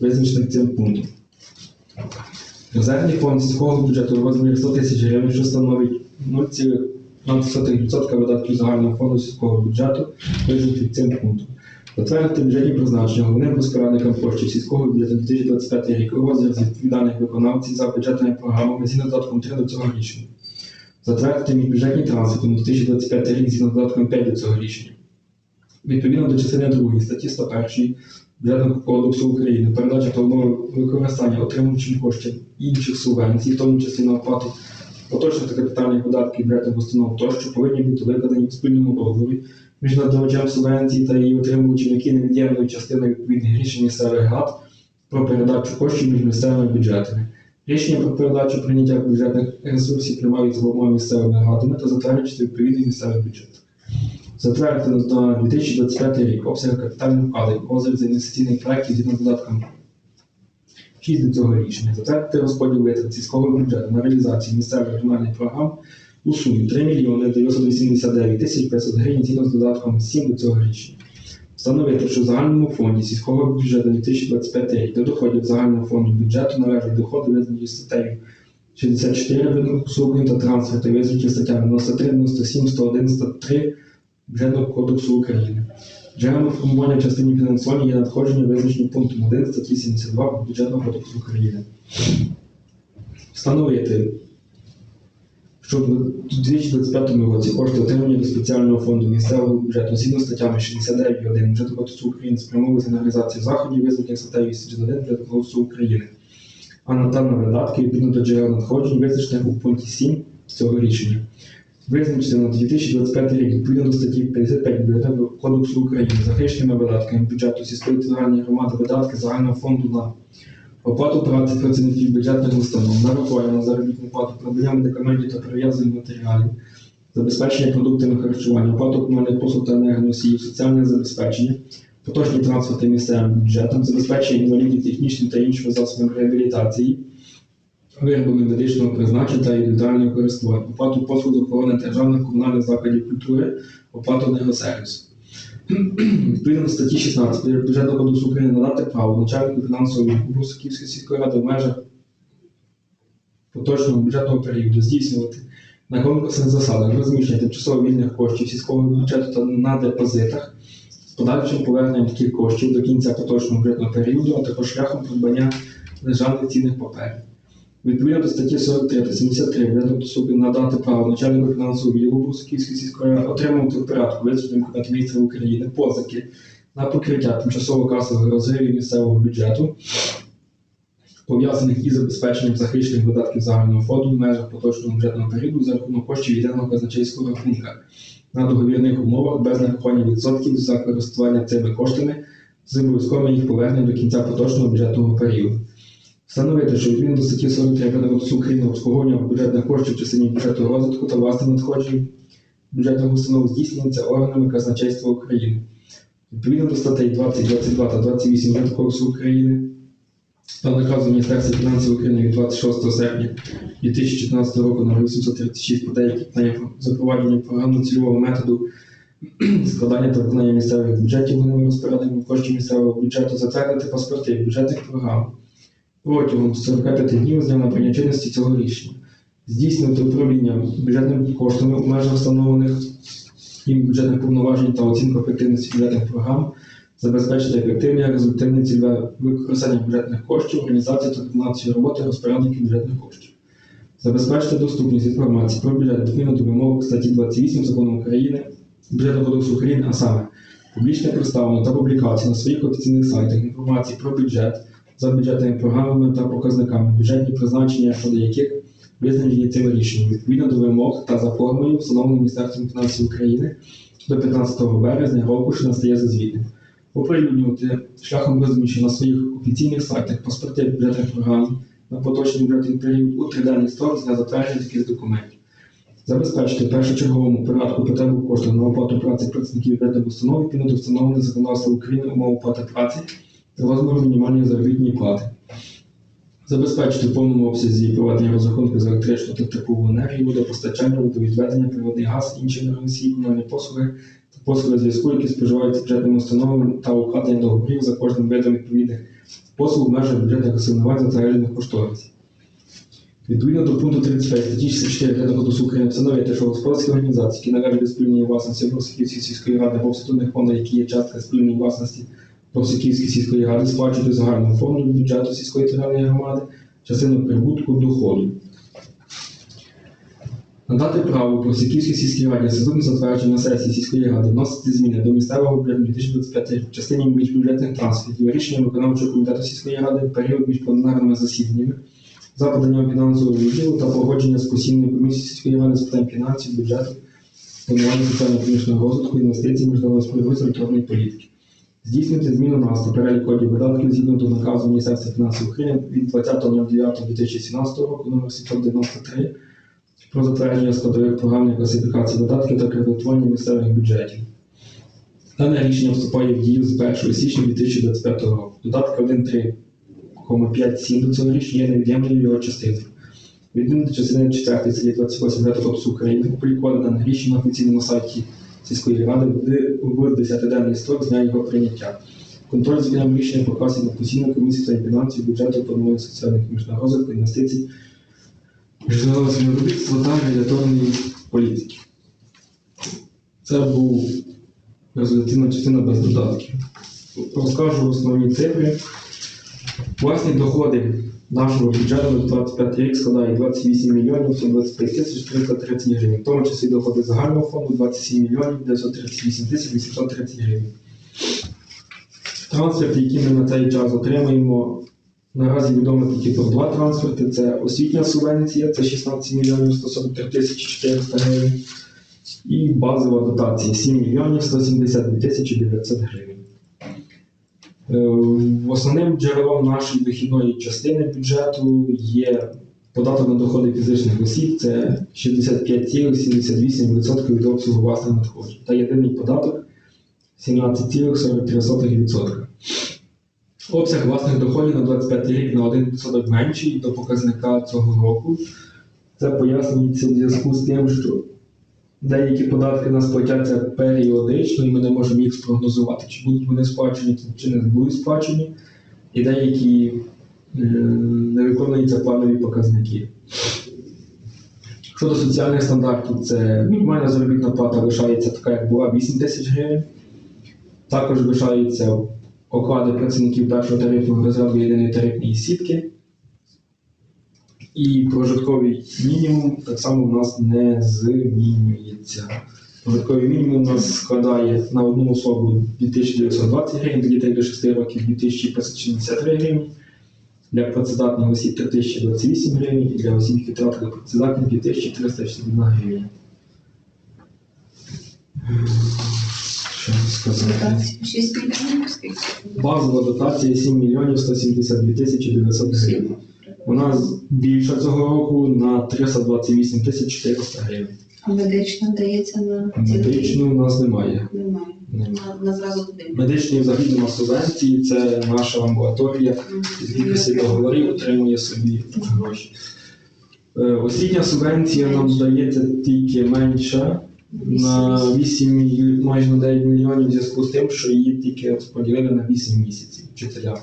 визначених цим пунктом. Резервний фонд сільського бюджету у розмірі 100 тисяч гривень, що становить 0,15% видатків загального фонду сільського бюджету, визначених цим пунктом. Затвердити бюджетні призначення головним розпорядникам коштів сільського бюджету 2025 рік у розріз відповідальних виконавців за бюджетними програмами згідно з додатком 3 до цього рішення. Затвердити міжбюджетні трансферти на 2025 рік згідно з додатком 5 до цього рішення. Відповідно до частини 2 статті 101 Бюджетного кодексу України передача та використання отримувачем коштів інших субвенцій, в тому числі на оплату поточних та капітальних видатків бюджетних установ тощо повинні бути викладені в спільному договорі між надавачем субвенції та її отримувачем, які не від'ємною частиною відповідних рішень місцевих рад про передачу коштів між місцевими бюджетами. Рішення про передачу прийняття бюджетних ресурсів приймаються обома місцевими радами та затверджується відповідний місцевий бюджет. Затвердити на 2025 рік обсяг капітальних вкладень розріз інвестиційних проєктів згідно з додатком 6 до цього рішення. Затвердити розподіл витрат сільського бюджету на реалізацію місцевих регіональних програм у сумі 3 мільйони 989 тисяч 500 гривень згідно з додатком 7 до цього рішення. Встановити, що в загальному фонді сільського бюджету 2025 рік до доходів загального фонду бюджету належать доходи, визначені статтею 64 виду та трансферти, визначені статтями 93, 97, 101, 103 Бюджетного кодексу України. Джерелом формування в частині фінансування є надходження, визначені пунктом 1 статті 72 Бюджетного кодексу України. Встановити, що в 2025 році кошти отримані до спеціального фонду місцевого бюджету згідно статтями 69.1 Бюджетного кодексу України спрямовується на реалізацію заходів, визначених статтею 81 Бюджетного кодексу України, а на видатки відповідно до джерел надходжень, визначених у пункті 7 цього рішення. Визначити на 2025 рік відповідно до статті 55 Бюджетного кодексу України захищеними видатками бюджету сільської територіальної громади видатки загального фонду на оплату праці працівників бюджетних установ, нарахування на заробітну плату, придбання медикаментів та прив'язаних матеріалів, забезпечення продуктами харчування, оплату комунальних послуг та енергоносіїв, соціальне забезпечення, поточні трансферти місцевим бюджетом, забезпечення інвалідів технічним та іншими засобами реабілітації, виробами медичного призначення та індивідуального користування, оплату послуг охорони державних комунальних закладів культури, оплату енергосервісу. Відповідно статті 16 бюджетного кодексу України надати право начальнику фінансової відділу Соківської сільської ради в межах поточного бюджетного періоду здійснювати на конкурсних засадах розміщення тимчасово вільних коштів сільського бюджету та на депозитах з подальшим поверненням таких коштів до кінця поточного бюджетного періоду, а також шляхом придбання державних цінних паперів. Відповідно до статті 43 та 73 бюджетного суду надати право начальнику фінансового відділу Брусківської сільської ради отримувати в порядку визначеним Кабінетом міністрів України позики на покриття тимчасово касових розривів місцевого бюджету, пов'язаних із забезпеченням захищених видатків загального фонду в межах поточного бюджетного періоду за рахунок коштів єдиного казначейського рахунка на договірних умовах без нарахування відсотків за користування цими коштами з обов'язковим їх повернення до кінця поточного бюджетного періоду. Встановити, що відповідно до статті 43 Кодексу України обслуговування бюджетних коштів в частині бюджету розвитку та власних надходжень бюджетних установ здійснюється органами казначейства України. Відповідно до статей 20, 22 та 28 Бюджетного кодексу України та наказу Міністерства фінансів України від 26 серпня 2014 року номер 836 про деякі питання про запровадження програмно-цільового методу складання та виконання місцевих бюджетів головними розпорядниками коштів місцевого бюджету затвердити паспорти бюджетних програм протягом 45 днів з дня набрання чинності цього рішення, здійснювати управління бюджетними коштами у межах встановлених їм бюджетних повноважень та оцінку ефективності бюджетних програм, забезпечити ефективне результативне цільове використання бюджетних коштів, організацію та координацію роботи розпорядників бюджетних коштів. Забезпечити доступність інформації про бюджет відповідно до вимог статті 28 закону України, бюджетного кодексу України, а саме публічне представлення та публікація на своїх офіційних сайтах інформації про бюджет за бюджетними програмами та показниками, бюджетні призначення, щодо яких визначені цим рішенням відповідно до вимог та за формою, встановленою Міністерством фінансів України до 15 березня року, що настає за звітним. Оприлюднювати шляхом розміщення на своїх офіційних сайтах паспорти бюджетних програм на поточний бюджетний період у триденний строк для затвердження таких документів. Забезпечити першочерговому порядку потребу коштів на оплату праці працівників бюджетних установ відповідно до встановлених законодавства України умов оплати праці та розміру мінімальної заробітної плати. Забезпечити в повному обсязі проведення розрахунків з електричну та теплову енергію, водопостачання, водовідведення, природний газ, інші енергоносії, комунальні послуги та послуги зв'язку, які споживаються бюджетними установами та укладення договорів за кожним видом відповідних послуг в межах бюджетних асигнувань затверджених кошторисів. Відповідно до пункту 35 статті 64 Бюджетного кодексу України встановити, що господарські організації, які належать до спільної власності Просиківської сільської ради або статутних фондів, які є частка спільної власності Просиківської сільської ради, до загального фонду бюджету сільської територіальної громади частину прибутку доходу. Надати право Просиківській сільській раді статутне затвердження сесії сільської ради вносити зміни до місцевого бюджету 2025 в частині міжбюджетних трансфертів, рішення виконавчого комітету сільської ради в період між пленарними засіданнями за поданням фінансового відділу та погодження з постійною комісією сільської ради з питань фінансів, бюджету, планування соціально-економічного розвитку, інвестицій, міжнародного співробітництва електронної політики. Здійснити зміну назви перелік кодів видатків згідно до наказу Міністерства фінансів України від 20.09.2017 року номер 793 про затвердження складових програмних класифікацій видатків та кредитування місцевих бюджетів. Дане рішення вступає в дію з 1 січня 2025 року. Додатки 1.3,57 до цього рішення є невід'ємною його частиною. Відповідно до частини 4 статті 28 Бюджету Кодексу України опубліковане дане рішення на офіційному сайті сільської ради в 10-денний строк з дня його прийняття. Контроль за прийняттям рішення покласти на постійну комісію та фінансів, бюджету, планування соціальних міжнародного розвитку, інвестицій, міжнародного співробітництва та регуляторної політики. Це був результативна частина без додатків. Розкажу основні цифри. Власні доходи нашого бюджету на 25 рік складають 28 мільйонів 125 тисяч 330 гривень, в тому числі доходи загального фонду 27 мільйонів 938 тисяч 830 гривень. Трансферти, які ми на цей час отримуємо, наразі відомо тільки про два трансферти. Це освітня субвенція, це 16 мільйонів 143 тисячі 400 гривень, і базова дотація 7 мільйонів 172 тисячі 900 гривень. Е, Основним джерелом нашої дохідної частини бюджету є податок на доходи фізичних осіб, це 65,78% від обсягу власних надходжень, та єдиний податок 17,43%. Обсяг власних доходів на 25 рік на 1% менший до показника цього року. Це пояснюється в зв'язку з тим, що деякі податки нас платяться періодично, і ми не можемо їх спрогнозувати, чи будуть вони сплачені, чи не будуть сплачені, і деякі е, не виконуються планові показники. Щодо соціальних стандартів, це мінімальна заробітна плата лишається така, як була 8 тисяч гривень. Також лишаються оклади працівників першого тарифного резерву єдиної тарифної сітки. І прожитковий мінімум так само у нас не змінюється. Прожитковий мінімум у нас складає на одну особу 2920 гривень, для дітей до 6 років 2563 гривні, для працездатних осіб 3028 гривень і для осіб, які втратили працездатність 2361 гривня. Що сказати? Дотація 6 мільйонів скільки? Базова дотація 7 мільйонів 172 тисячі 900 гривень. Вона з- більша цього року на 328 тисяч 400 гривень. А медична дається на Медичної у нас немає. Немає. Немає. На, на зразу. Медичної взагалі нема субвенції, це наша амбулаторія, звідки всі договорів отримує собі гроші. Е, Освітня субвенція нам дається тільки менша на 8, майже на 9 мільйонів в зв'язку з тим, що її тільки розподілили на 8 місяців вчителя.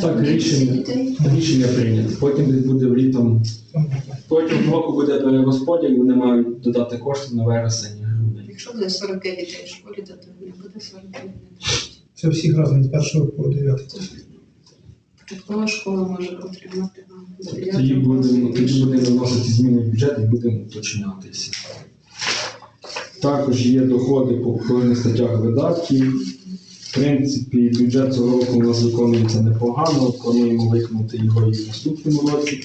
Так, рішення. Рішення прийнято. Потім десь буде літом. Протягом року буде перерозподіл, і вони мають додати кошти на вересень. Якщо буде 45 дітей в школі, то не буде 45 дітей. Це всіх разом з першого по дев'ятий. Такого школа може отримати до Тоді будемо, тоді будемо вносити зміни в бюджет і будемо уточнятися. Також є доходи по кожних статтях видатків. Принципі, бюджет цього року у нас виконується непогано, плануємо виконати його і в наступному році.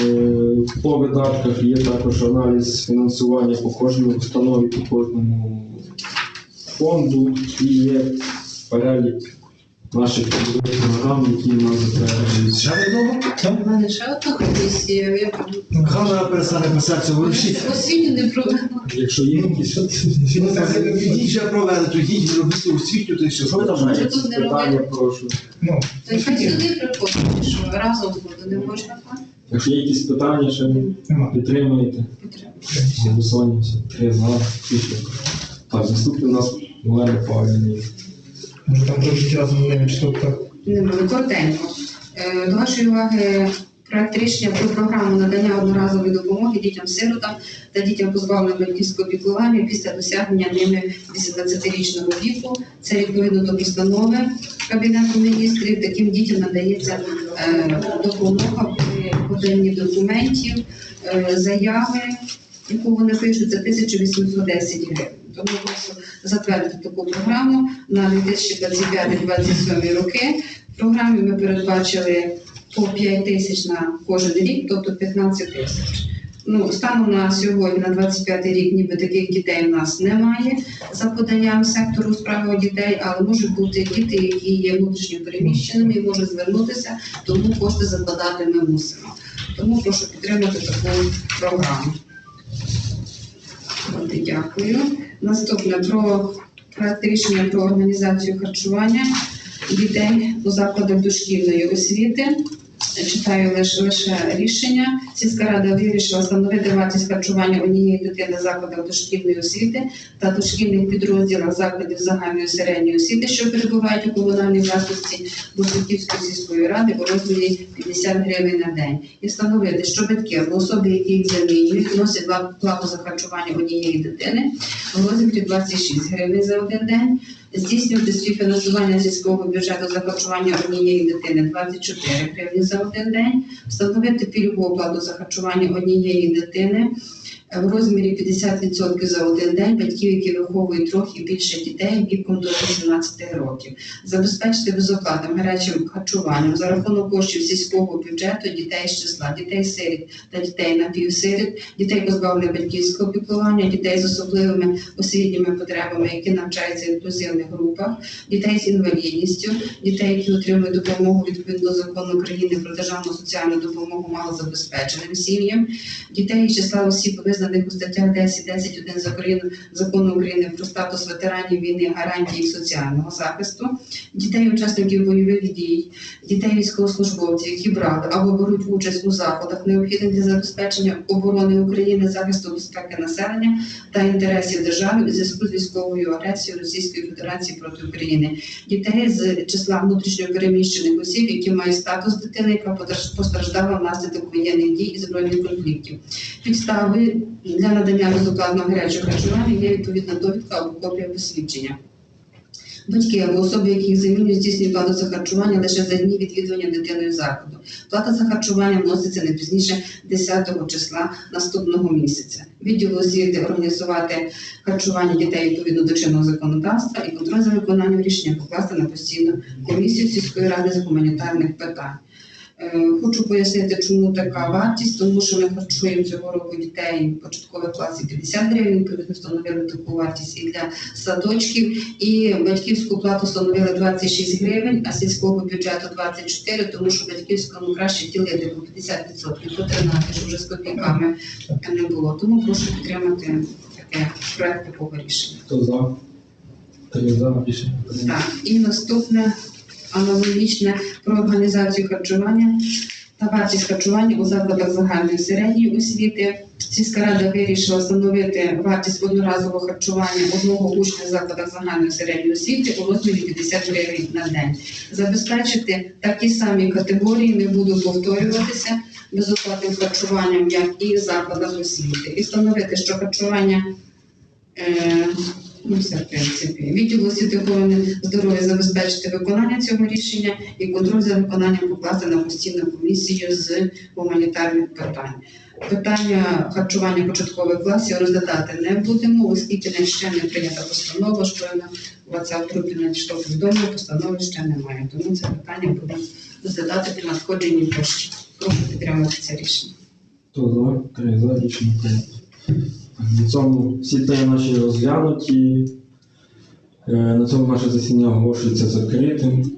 Е, По видатках є також аналіз фінансування по кожній установі, по кожному фонду і є перелік наших трудових програм, які у нас затверджуються. Ще одного? У мене ще одна комісія, я Ганна перестане писатися ворушіть. освітню не провела. Якщо є якісь Йдіть вже провели, то йдіть робіть освітню, то й все. Що ви там Що маєте? тут не питання, робити? прошу. Ну, То й хай сюди приходять, що разом буде, не можна так? Якщо є якісь питання, ще нема. підтримуєте. Потреба. Голосування все. Три за. Пішло. Так, наступний у нас Олена Павлівна. Може там чи то так. Не буде коротенько. Е, До вашої уваги проект рішення про програму надання одноразової допомоги дітям-сиротам та дітям позбавленим батьківського піклування після досягнення ними 18-річного віку. Це відповідно до постанови Кабінету міністрів. Таким дітям надається е, допомога при поданні документів, е, заяви, яку вони пишуть, це 1810 гривень. Тому прошу затвердити таку програму на 2025-2027 роки. В програмі ми передбачили по 5 тисяч на кожен рік, тобто 15 тисяч. Ну, станом на сьогодні, на 25 рік, ніби таких дітей в нас немає за поданням сектору справи дітей, але можуть бути діти, які є внутрішньо переміщеними і можуть звернутися, тому кошти закладати ми мусимо. Тому прошу підтримати таку програму. От, Дякую. Наступне про проект рішення про організацію харчування дітей у закладах дошкільної освіти. Читаю лише, лише рішення. Сільська рада вирішила встановити вартість харчування однієї дитини закладах дошкільної освіти та дошкільних підрозділах закладів загальної середньої освіти, що перебувають у комунальній власності Бусиківської сільської ради у розмірі 50 гривень на день. І встановити, що батьки або особи, які їх замінюють, вносять ва- плату за харчування однієї дитини в розмірі 26 гривень за один день. Здійснювати співфінансування сільського бюджету за харчування однієї дитини 24 гривні за один день, встановити пільгову оплату за харчування однієї дитини в розмірі 50% за один день батьків, які виховують трьох і більше дітей віком до 18 років, забезпечити безоплатним гарячим харчуванням. За рахунок коштів сільського бюджету дітей з числа дітей сиріт та дітей напівсиріт, дітей позбавлених батьківського піклування, дітей з особливими освітніми потребами, які навчаються в інклюзивних групах, дітей з інвалідністю, дітей, які отримують допомогу відповідно закону України про державну соціальну допомогу малозабезпеченим сім'ям, дітей із числа осіб, визнаних у статтях 10, 10, 1 закону, закону України про статус ветеранів війни, гарантії соціального захисту, дітей учасників бойових дій, дітей військовослужбовців, які брали або беруть участь у заходах, необхідних для забезпечення оборони України, захисту безпеки населення та інтересів держави у зв'язку з військовою агресією Російської Федерації проти України, дітей з числа внутрішньо переміщених осіб, які мають статус дитини, яка постраждала внаслідок воєнних дій і збройних конфліктів. Підстави для надання безоплатного гарячого харчування є відповідна довідка або копія посвідчення. Батьки або особи, які їх замінюють, здійснюють плату за харчування лише за дні відвідування дитиною закладу. Плата за харчування вноситься не пізніше 10 числа наступного місяця. Відділ освіти організувати харчування дітей відповідно до чинного законодавства і контроль за виконанням рішення покласти на постійну комісію сільської ради з гуманітарних питань. Е, Хочу пояснити, чому така вартість, тому що ми харчуємо цього року дітей початкових класів 50 гривень, відповідно встановили таку вартість і для садочків, і батьківську плату встановили 26 гривень, а сільського бюджету 24, тому що батьківському краще ділити по 50%, по 13, щоб вже з копійками не було. Тому прошу підтримати таке проект такого рішення. Хто за? Рішення. Так, і наступне аналогічне про організацію харчування та вартість харчування у закладах загальної середньої освіти. Сільська рада вирішила встановити вартість одноразового харчування одного учня в закладах загальної середньої освіти у розмірі 50 гривень на день. Забезпечити такі самі категорії, не буду повторюватися, безоплатним харчуванням, як і в закладах освіти, і встановити, що харчування. Е, Ну, все, в принципі. Відділ освіти охорони здоров'я забезпечити виконання цього рішення і контроль за виконанням покласти на постійну комісію з гуманітарних питань. Питання харчування початкових класів розглядати не будемо, оскільки не ще не прийнята постанова, що на 20 групі надійшло повідомлення, постанови ще немає. Тому це питання будемо розглядати при надходженні коштів. Прошу підтримати це рішення. Хто? Три за рішення. На цьому всі теми наші розглянуті. Е, На цьому наше засідання оголошується закритим.